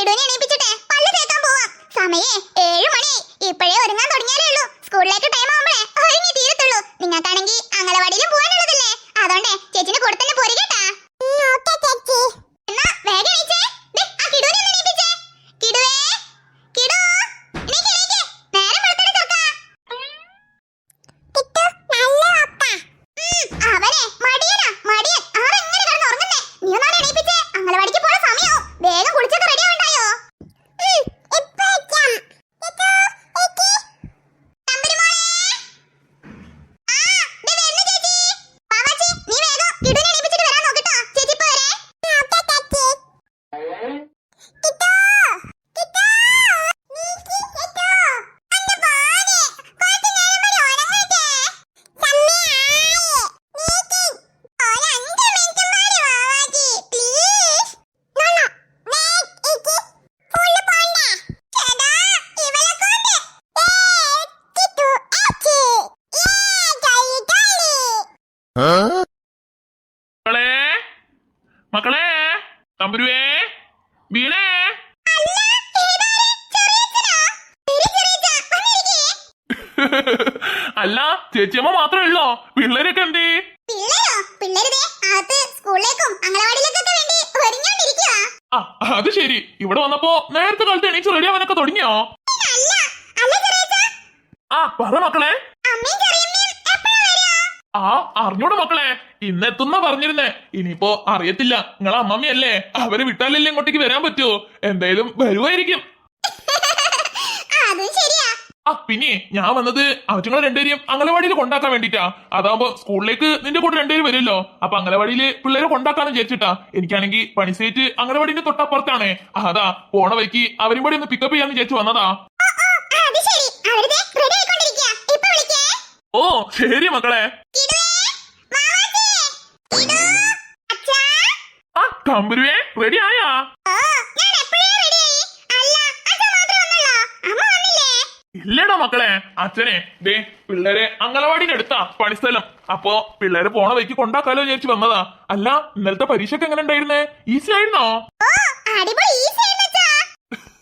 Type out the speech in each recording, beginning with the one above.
കിടുവിനെ എണീപ്പിച്ചിട്ടേ പല്ല് തേക്കാൻ പോവാം. സമയേ ഏഴ് മണി. ഇപ്പോഴേ ഒരുങ്ങാൻ തുടങ്ങിയാലേ ഉള്ളൂ. സ്കൂളിലേക്ക് ടൈം ആവുമ്പോൾ മക്കളെ തമ്പുരുവേ വീണേ അല്ല ചേച്ചിയമ്മ മാത്രമേ ഉള്ളോ? പിള്ളേരൊക്കെ എന്തേ? അത് ശരി. ഇവിടെ വന്നപ്പോ നേരത്തെ കാലത്ത് എണീച്ച് റെഡി ആവാനൊക്കെ തുടങ്ങിയോ? ആ പറ മക്കളെ. ആ അറിഞ്ഞൂടെ മക്കളെ? ഇന്നെത്തുന്ന പറഞ്ഞിരുന്നേ. ഇനിയിപ്പോ അറിയത്തില്ല. നിങ്ങളെ അമ്മമ്മയല്ലേ അവരെ വിട്ടാലല്ലേ ഇങ്ങോട്ടേക്ക് വരാൻ പറ്റുമോ എന്തായാലും വരുവായിരിക്കും. ആ പിന്നെ ഞാൻ വന്നത് അവറ്റങ്ങളെ രണ്ടുപേരെയും അംഗനവാടിയിൽ കൊണ്ടാക്കാൻ വേണ്ടിട്ടാ അതാവുമ്പോ സ്കൂളിലേക്ക് നിന്റെ കൂടെ രണ്ടുപേരും വരുമല്ലോ. അപ്പൊ അംഗനവാടിയിൽ പിള്ളേരെ കൊണ്ടാക്കാന്ന് വിചാരിച്ചിട്ടാ. എനിക്കാണെങ്കിൽ പണി സേറ്റ് അംഗനവാടിന്റെ തൊട്ടപ്പുറത്താണ്. അതാ പോണ വഴിക്ക് അവരും കൂടി ഒന്ന് പിക്കപ്പ് ചെയ്യാന്ന് വിചാരിച്ചു വന്നതാ. ഓ ശരി മക്കളെ. ആ തമ്പുരുവേ റെഡി ആയാ? ഇല്ലടാ മക്കളെ അച്ഛനെ. ദേ പിള്ളേരെ അംഗനവാടിന്റെ അടുത്താ പണിസ്ഥലം അപ്പോ പിള്ളേരെ പോണ വഴിക്ക് കൊണ്ടാക്കാലോ വിചാരിച്ചു വന്നതാ. അല്ല ഇന്നലത്തെ പരീക്ഷയ്ക്ക് എങ്ങനെ ഉണ്ടായിരുന്നേ? ഈസി ആയിരുന്നോ?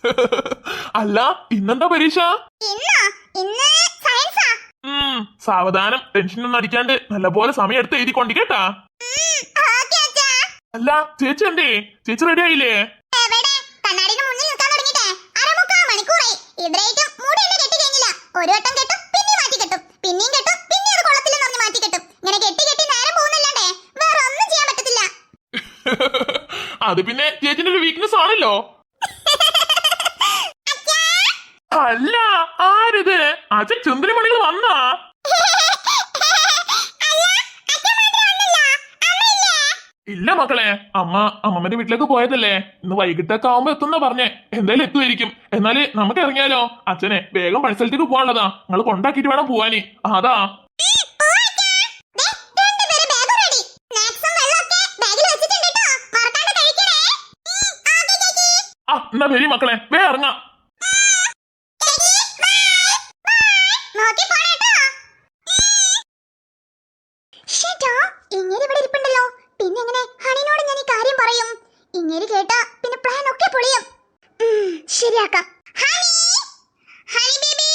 അല്ല ഇന്നെന്താ പരീക്ഷ? ഇന്നോ സാവധാനം ടെൻഷനൊന്നും അടിക്കാണ്ട് നല്ലപോലെ സമയം എടുത്ത് എഴുതി കൊണ്ട് കേട്ടാ. അല്ല ചേച്ചി എന്തേ? ചേച്ചി റെഡി ആയില്ലേ? എവിടെ? കണ്ണാടിന് മുന്നിൽ നിൽക്കാൻ തുടങ്ങിട്ടെ അരമുക്കാൽ മണിക്കൂറായി. ഇതുവരെയായിട്ടും മൂടി എന്നെ കെട്ടി കഴിഞ്ഞില്ല. ഒരു വട്ടം കെട്ടും പിന്നെ മാറ്റി കെട്ടും. പിന്നെയും കെട്ടും പിന്നെ അത് കൊള്ളത്തില്ലെന്ന് പറഞ്ഞ് മാറ്റി കെട്ടും. ഇങ്ങനെ കെട്ടി കെട്ടി നേരം പോകുന്നില്ലാണ്ടേ വേറെ ഒന്നും ചെയ്യാൻ പറ്റത്തില്ല. അത് പിന്നെ ചേച്ചിന്റെ ഒരു വീക്ക്നെസ് ആണല്ലോ. അല്ല ആരിത്? അച്ഛൻ ചുന്ദരിമണികൾ വന്നാ? ഇല്ല മക്കളെ അമ്മ അമ്മമ്മന്റെ വീട്ടിലേക്ക് പോയതല്ലേ. ഇന്ന് വൈകിട്ടൊക്കെ ആവുമ്പോ എത്തുന്ന പറഞ്ഞേ. എന്തായാലും എത്തുമായിരിക്കും എന്നാൽ നമുക്ക് ഇറങ്ങിയാലോ? അച്ഛനെ വേഗം പണിസ്ഥലത്തേക്ക് പോകാനുള്ളതാ. നിങ്ങൾ കൊണ്ടാക്കിട്ട് വേണം പോവാനി. അതാ. ആ എന്നാ വരി മക്കളെ വേ ഇറങ്ങാം. ഇങ്ങനെ ഇവിടെ ഇരിപ്പുണ്ടല്ലോ. പിന്നെ എങ്ങനെ? ഹണിനോട് ഞാൻ ഈ കാര്യം പറയും. ഇങ്ങനെ കേട്ടാ പിന്നെ പ്ലാൻ ഒക്കെ പൊളിയും. ശരിയാക്കാം. Honey honey baby.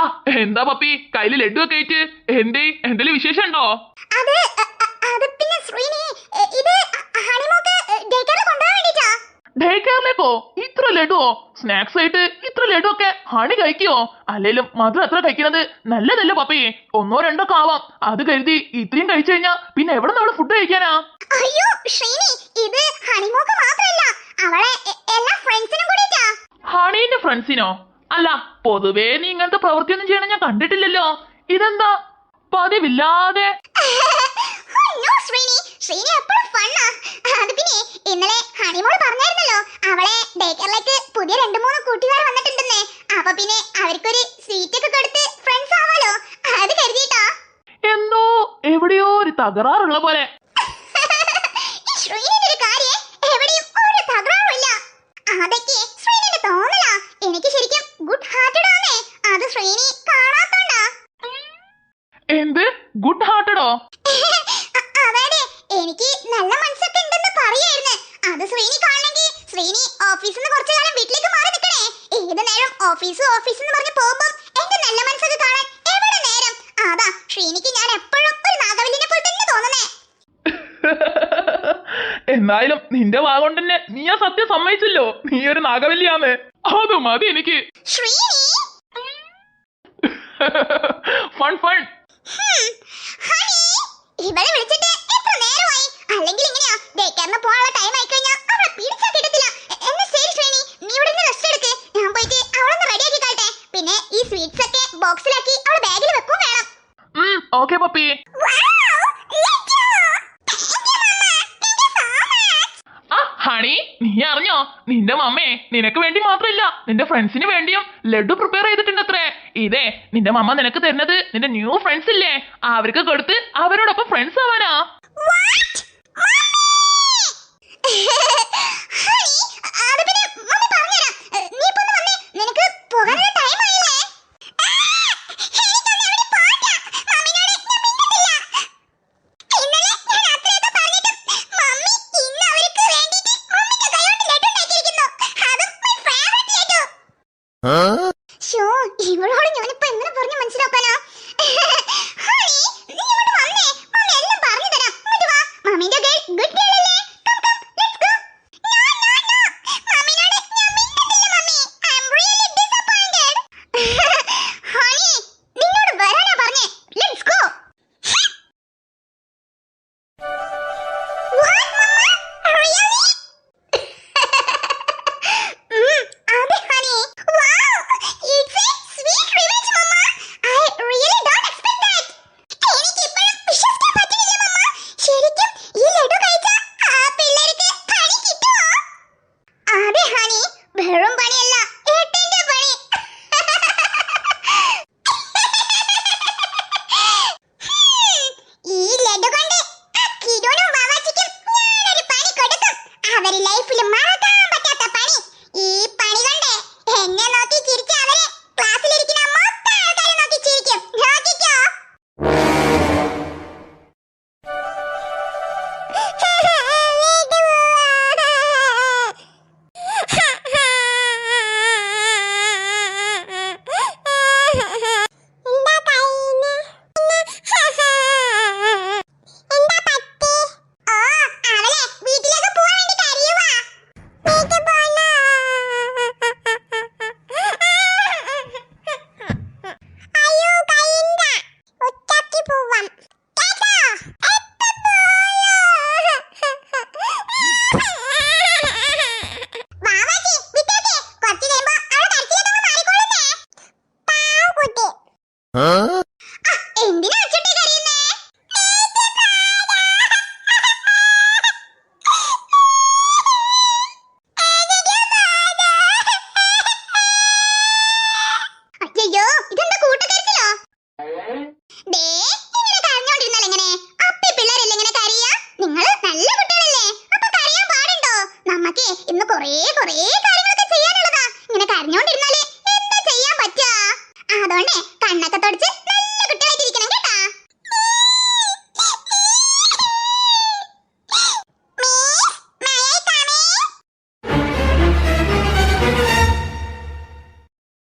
ആ എന്താ പപ്പി? കയ്യിൽ ലഡു ഒക്കെ ആയിട്ട്. എന്തേ? എന്തെങ്കിലും വിശേഷം ഉണ്ടോ അത് അത് പിന്നെ ശ്രീനി ഇത് ഹണിമോക്ക് ഡേ കെയറിൽ കൊണ്ടുപോകാൻ വേണ്ടിട്ടാ ഡേ കെയറിലേക്കോ ഇത്ര ലഡുവോ? സ്നാക്സ് ആയിട്ട് ഇത്ര ലഡു ഒക്കെ ഹണി കഴിക്കുവോ? അല്ലേലും മധുരം എത്ര കഴിക്കുന്നത് നല്ലതല്ല പപ്പി. ഒന്നോ രണ്ടോ ഒക്കെ ആവാം. അത് കരുതി ഇത്രയും കഴിച്ചു കഴിഞ്ഞാ പിന്നെ എവിടെ നിന്ന് ഫുഡ് കഴിക്കാനാ? അയ്യോ ശ്രീനി ഇത് ഹണിമോക്ക് മാത്രല്ല. അവളെ എല്ലാ ഫ്രണ്ട്സിനും കൂടിട്ടാ ഹണീന്റെ ഫ്രണ്ട്സിനോ അല്ല പൊതുവേ നീ ഇങ്ങനത്തെ പ്രവൃത്തിയൊന്നും ചെയ്യണം ഞാൻ കണ്ടിട്ടില്ലല്ലോ. ഇതെന്താ? പതിവില്ലാതെ. ശ്രീനി ശ്രീനി എപ്പോഴും ഫണ്ണാ അത് പിന്നെ ഇന്നലെ ഹണിമോൾ പറഞ്ഞായിരുന്നല്ലോ അവളെ ഡേ കെയറിലേക്ക് പുതിയ രണ്ട് മൂന്ന് കൂട്ടുകാർ വന്നിട്ടുണ്ടെന്നേ അപ്പൊ പിന്നെ അവർക്കൊരു സ്വീറ്റ് ഒക്കെ കൊടുത്ത് ഫ്രണ്ട്സ് ആവാലോ അത് കരുതിയിട്ടാ എന്തോ എവിടെയോ ഒരു തകരാറുള്ള പോലെ ഈ ശ്രീനിയുടെ ഒരു കാര്യം എവിടെയും ഒരു തകരാറുമില്ല അതൊക്കെ ശ്രീനിന്റെ പോലെ. എനിക്ക് ശരിക്കും ഗുഡ് ഹാർട്ടഡ് ആണേ അത് ശ്രീനി കാണാത്തോണ്ടാ. എന്ത്? ഗുഡ് ഹാർട്ടഡോ അവിടെ എനിക്ക് നല്ല മനസ്സൊക്കെ ഉണ്ടെന്ന് പറയായിരുന്നു. അത് ശ്രീനി കാണണമെങ്കിൽ ശ്രീനി ഓഫീസിൽ നിന്ന് കുറച്ചു കാലം വീട്ടിലേക്ക് മാറി നിൽക്കണേ. ഏത് നേരം ഓഫീസ് ഓഫീസ് എന്ന് പറഞ്ഞ് പോകുമ്പോൾ എന്റെ നല്ല മനസ്സൊക്കെ കാണാൻ എവിടെ നേരം? അതാ ശ്രീനിക്ക് ഞാൻ എപ്പോഴും ഒരു നാഗവല്ലിനെ പോലെ തന്നെ തോന്നുന്നേ എന്നായാലും നിന്റെ വാ കൊണ്ട് തന്നെ നീ ആ സത്യം സമ്മതിച്ചല്ലോ. നീ ഒരു നാഗവല്ലിയാന്ന്. അത് മതി എനിക്ക്. ഫൺ ഫൺ ഇവളെ വിളിച്ചിട്ട് എത്ര അല്ലെങ്കിൽ ഇങ്ങനെയാ ടൈം ആയി അവളെ പിടിച്ചാ ശരി നീ എടുക്ക്. ഞാൻ റെഡിയാക്കി പിന്നെ ഈ സ്വീറ്റ്സ് ഒക്കെ ബോക്സിലാക്കി അവളെ ബാഗിൽ വെക്കും വേണം ഓക്കെ പപ്പി ആ ഹണി നീ അറിഞ്ഞോ നിന്റെ മമ്മേ നിനക്ക് വേണ്ടി മാത്രമല്ല നിന്റെ ഫ്രണ്ട്സിന് വേണ്ടിയും ലഡു പ്രിപ്പയർ ചെയ്തിട്ടുണ്ട് അത്രേ ഇതേ നിന്റെ മമ്മ നിനക്ക് തരുന്നത് നിന്റെ ന്യൂ ഫ്രണ്ട്സ് ഇല്ലേ? അവർക്ക് കൊടുത്ത് അവരോടൊപ്പം ഫ്രണ്ട്സ് ആവാനാ.